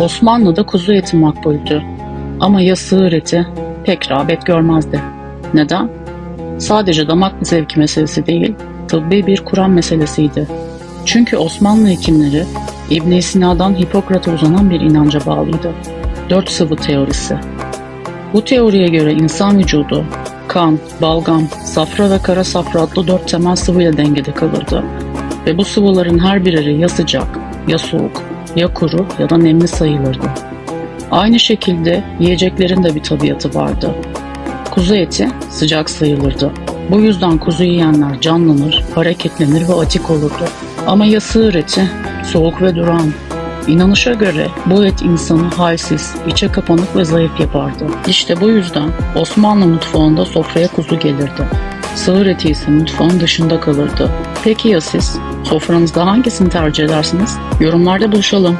Osmanlı'da kuzu eti makbuldü. Ama ya sığır eti pek rağbet görmezdi. Neden? Sadece damak zevki meselesi değil, tıbbi bir Kur'an meselesiydi. Çünkü Osmanlı hekimleri İbn Sina'dan Hipokrat'a uzanan bir inanca bağlıydı. Dört sıvı teorisi. Bu teoriye göre insan vücudu kan, balgam, safra ve kara safra adlı dört temel sıvıyla dengede kalırdı. Ve bu sıvıların her bireri ya sıcak, ya soğuk, ya kuru ya da nemli sayılırdı. Aynı şekilde yiyeceklerin de bir tabiatı vardı. Kuzu eti sıcak sayılırdı. Bu yüzden kuzu yiyenler canlanır, hareketlenir ve atik olurdu. Ama ya sığır eti soğuk ve duran. İnanışa göre bu et insanı halsiz, içe kapanık ve zayıf yapardı. İşte bu yüzden Osmanlı mutfağında sofraya kuzu gelirdi. Sığır eti ise mutfağın dışında kalırdı. Peki ya siz? Sofranızda hangisini tercih edersiniz? Yorumlarda buluşalım.